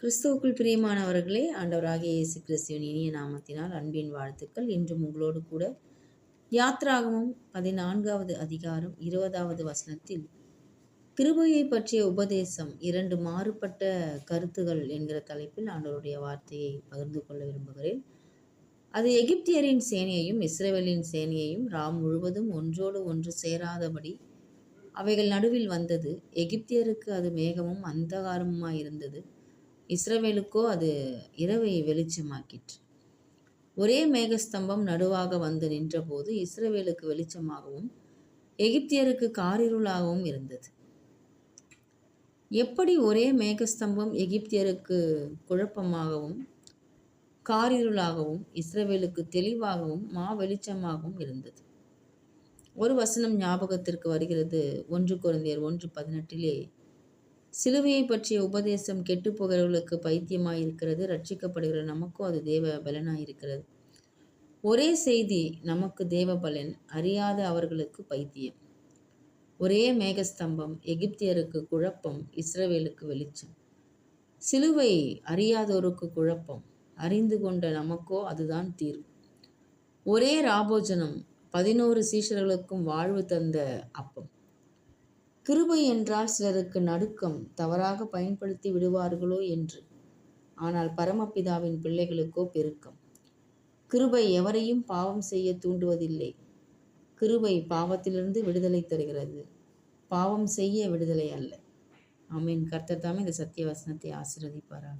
கிறிஸ்துவுக்குள் பிரியமானவர்களே ஆண்டவராகிய இயேசு கிறிஸ்துவின் இனிய நாமத்தினால் அன்பின் வாழ்த்துக்கள். இன்றும் உங்களோடு கூட யாத்ராகமும் பதினான்காவது அதிகாரம் இருபதாவது வசனத்தில் கிருபையை பற்றிய உபதேசம் இரண்டு மாறுபட்ட கருத்துகள் என்கிற தலைப்பில் ஆண்டவருடைய வார்த்தையை பகிர்ந்து கொள்ள விரும்புகிறேன். அது எகிப்தியரின் சேனையையும் இஸ்ரேவேலின் சேனையையும் ராம் முழுவதும் ஒன்றோடு ஒன்று சேராதபடி அவைகள் நடுவில் வந்தது. எகிப்தியருக்கு அது மேகமும் அந்தகாரமுமாய் இருந்தது. இஸ்ரவேலுக்கோ அது இரவை வெளிச்சமாக்கிற்று. ஒரே மேகஸ்தம்பம் நடுவாக வந்து நின்றபோது இஸ்ரவேலுக்கு வெளிச்சமாகவும் எகிப்தியருக்கு காரிருளாகவும் இருந்தது. எப்படி ஒரே மேகஸ்தம்பம் எகிப்தியருக்கு குழப்பமாகவும் காரிருளாகவும் இஸ்ரவேலுக்கு தெளிவாகவும் மா வெளிச்சமாகவும் இருந்தது? ஒரு வசனம் ஞாபகத்திற்கு வருகிறது. ஒன்று குழந்தையர் ஒன்று பதினெட்டிலே சிலுவையை பற்றிய உபதேசம் கெட்டுப்போகிறவர்களுக்கு போகிறவர்களுக்கு இருக்கிறது ரட்சிக்கப்படுகிற நமக்கும் அது தேவ பலனாக இருக்கிறது ஒரே செய்தி நமக்கு தேவ பலன் அறியாத அவர்களுக்கு பைத்தியம். ஒரே மேகஸ்தம்பம் எகிப்தியருக்கு குழப்பம் இஸ்ரவேலுக்கு வெளிச்சம். சிலுவை அறியாதோருக்கு குழப்பம் அறிந்து கொண்ட நமக்கோ அதுதான் தீர்வு. ஒரே ராபோஜனம் பதினோரு சீஷர்களுக்கும் வாழ்வு தந்த அப்பம். கிருபை என்றால் சிலருக்கு நடுக்கம் தவறாக பயன்படுத்தி விடுவார்களோ என்று. ஆனால் பரமபிதாவின் பிள்ளைகளுக்கோ பெருக்கம். கிருபை எவரையும் பாவம் செய்ய தூண்டுவதில்லை. கிருபை பாவத்திலிருந்து விடுதலை தருகிறது. பாவம் செய்ய விடுதலை அல்ல. ஆமீன். கர்த்தர் தாமே இந்த சத்திய வசனத்தை ஆசீர்வதிப்பாராக